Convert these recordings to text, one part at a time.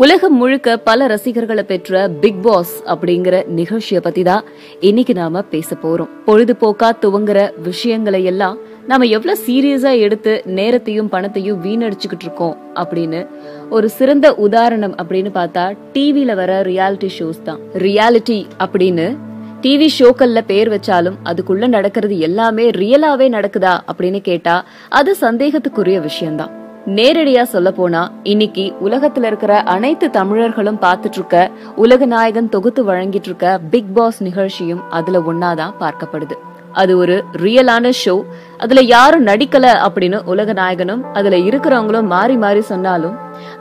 உலகம் முழுக்க பல ரசிகர்களை பெற்ற பிக் பாஸ் அப்படிங்கிற நிகழ்ச்சியை பத்தி தான் இன்னைக்கு நாம பேச போறோம். பொழுதுபோக்கா துவங்குற விஷயங்களை எல்லாம் நாம எவ்வளவு சீரியஸா எடுத்து நேரத்தையும் பணத்தையும் வீணடிச்சுக்கிட்டு இருக்கோம் அப்படின்னு ஒரு சிறந்த உதாரணம் அப்படின்னு பார்த்தா டிவியில வர ரியாலிட்டி ஷோஸ் தான். ரியாலிட்டி அப்படின்னு டிவி ஷோக்கள்ல பேர் வச்சாலும் அதுக்குள்ள நடக்கிறது எல்லாமே ரியலாவே நடக்குதா அப்படின்னு கேட்டா அது சந்தேகத்துக்குரிய விஷயம்தான். நேரடியா சொல்ல போனா இன்னைக்கு உலகத்துல இருக்கிற அனைத்து தமிழர்களும் பார்த்துட்டு இருக்க உலக நாயகன் தொகுத்து வழங்கிட்டு இருக்க பிக் பாஸ் நிகழ்ச்சியும் அதுல ஒன்னாதான் பார்க்கப்படுது. அது ஒரு ரியலான ஷோ அதுல யாரும் நடிக்கல அப்படின்னு உலக நாயகனும் அதுல இருக்கிறவங்களும் மாறி மாறி சொன்னாலும்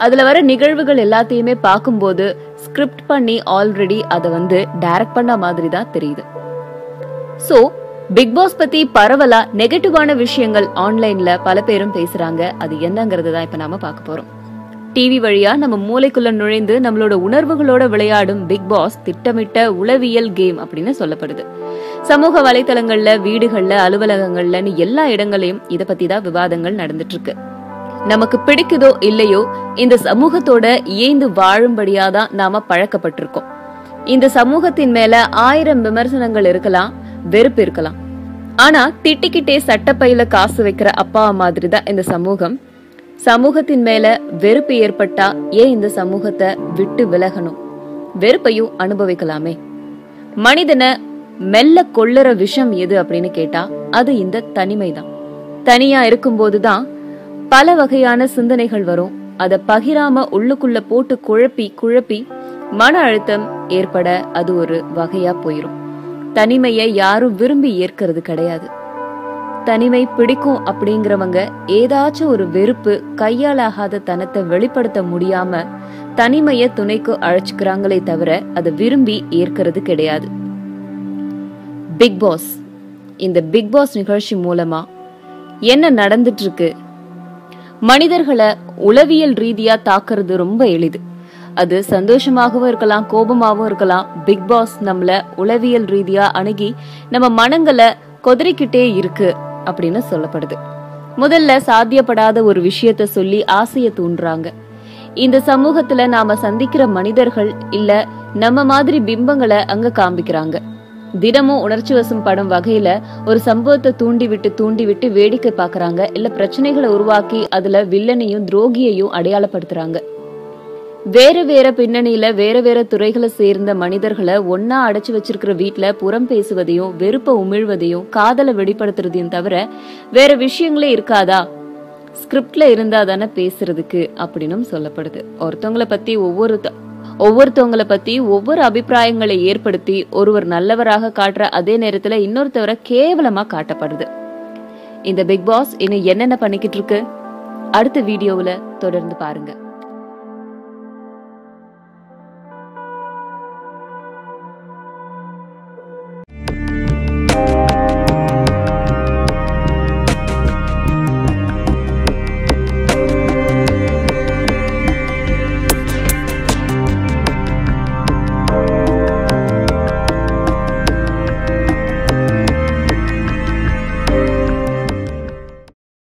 அதுல வர நிகழ்வுகள் எல்லாத்தையுமே பார்க்கும்போது ஸ்கிரிப்ட் பண்ணி ஆல்ரெடி அதை வந்து டைரக்ட் பண்ண மாதிரி தான் தெரியுது. ஸோ பிக் பாஸ் பத்தி பரவலா நெகட்டிவான விஷயங்கள் ஆன்லைன்ல பல பேரும் பேசுறாங்க. அது என்னங்கிறது தான் இப்ப நாம பார்க்க போறோம். டிவி வழியா நம்ம மூளைக்குள்ள நுழைந்து நம்மளோட உணர்வுகளோட விளையாடும் பிக் பாஸ் திட்டமிட்ட உளவியல் கேம் அப்படின்னு சொல்லப்படுது. சமூக வலைத்தளங்கள்ல வீடுகள்ல அலுவலகங்கள்லன்னு எல்லா இடங்களையும் இத பத்தி தான் விவாதங்கள் நடந்துட்டு இருக்கு. நமக்கு பிடிக்குதோ இல்லையோ இந்த சமூகத்தோட இயைந்து வாழும்படியாதான் நாம பழக்கப்பட்டிருக்கோம். இந்த சமூகத்தின் மேல ஆயிரம் விமர்சனங்கள் இருக்கலாம் வெறுப்பு இருக்கலாம். ஆனா திட்டிக்கிட்டே சட்டப்பையில காசு வைக்கிற அப்பா மாதிரி தான் இந்த சமூகம். சமூகத்தின் மேல வெறுப்பு ஏற்பட்டா ஏன் இந்த சமூகத்தை விட்டு விலகணும்? வெறுப்பையும் அனுபவிக்கலாமே. மனிதனை மெல்ல கொள்ளுற விஷம் எது அப்படின்னு கேட்டா அது இந்த தனிமை தான் தனியா இருக்கும்போதுதான் பல வகையான சிந்தனைகள் வரும். அத பகிராம உள்ளுக்குள்ள போட்டு குழப்பி குழப்பி மன அழுத்தம் ஏற்பட அது ஒரு வகையா போயிரும். தனிமையை யாரும் விரும்பி ஏற்கிறது கிடையாது. தனிமை பிடிக்கும் அப்படிங்கிறவங்க ஏதாச்சும் ஒரு வெறுப்பு கையாளாகாத தனத்தை வெளிப்படுத்த முடியாம தனிமைய துணைக்கு அழைச்சுக்கிறாங்களே தவிர அதை விரும்பி ஏற்கிறது கிடையாது. பிக் பாஸ் இந்த பிக் பாஸ் நிகழ்ச்சி மூலமா என்ன நடந்துட்டு இருக்கு? மனிதர்களை உளவியல் ரீதியா தாக்குறது ரொம்ப எளிது. அது சந்தோஷமாகவும் இருக்கலாம் கோபமாகவும் இருக்கலாம். பிக் பாஸ் நம்மள உளவியல் ரீதியா அணுகி நம்ம மனங்களை கொதறிக்கிட்டே இருக்கு அப்படின்னு சொல்லப்படுது. முதல்ல சாத்தியப்படாத ஒரு விஷயத்த சொல்லி ஆசைய தூண்டுறாங்க. இந்த சமூகத்துல நாம சந்திக்கிற மனிதர்கள் இல்ல நம்ம மாதிரி பிம்பங்களை அங்க காமிக்கிறாங்க. தினமும் உணர்ச்சி வசம் படும் வகையில ஒரு சம்பவத்தை தூண்டி விட்டு தூண்டி விட்டு வேடிக்கை பாக்குறாங்க. இல்ல பிரச்சனைகளை உருவாக்கி அதுல வில்லனையும் துரோகியையும் அடையாளப்படுத்துறாங்க. வேற வேற பின்னணியில வேற வேற துறைகளை சேர்ந்த மனிதர்களை ஒன்னா அடைச்சு வச்சிருக்கிற வீட்டுல புறம் பேசுவதையும் வெறுப்ப உமிழ்வதையும் காதலை வெளிப்படுத்துறதையும் தவிர வேற விஷயங்களே இருக்காதா? ஸ்கிரிப்ட்ல இருந்தா தானே பேசுறதுக்கு அப்படின்னும் சொல்லப்படுது. ஒருத்தவங்களை பத்தி ஒவ்வொரு ஒவ்வொருத்தவங்களை பத்தி ஒவ்வொரு அபிப்பிராயங்களை ஏற்படுத்தி ஒருவர் நல்லவராக காட்டுற அதே நேரத்துல இன்னொருத்தவரை கேவலமா காட்டப்படுது. இந்த பிக் பாஸ் இன்னும் என்னென்ன பண்ணிக்கிட்டு இருக்கு? அடுத்த வீடியோவில் தொடர்ந்து பாருங்க.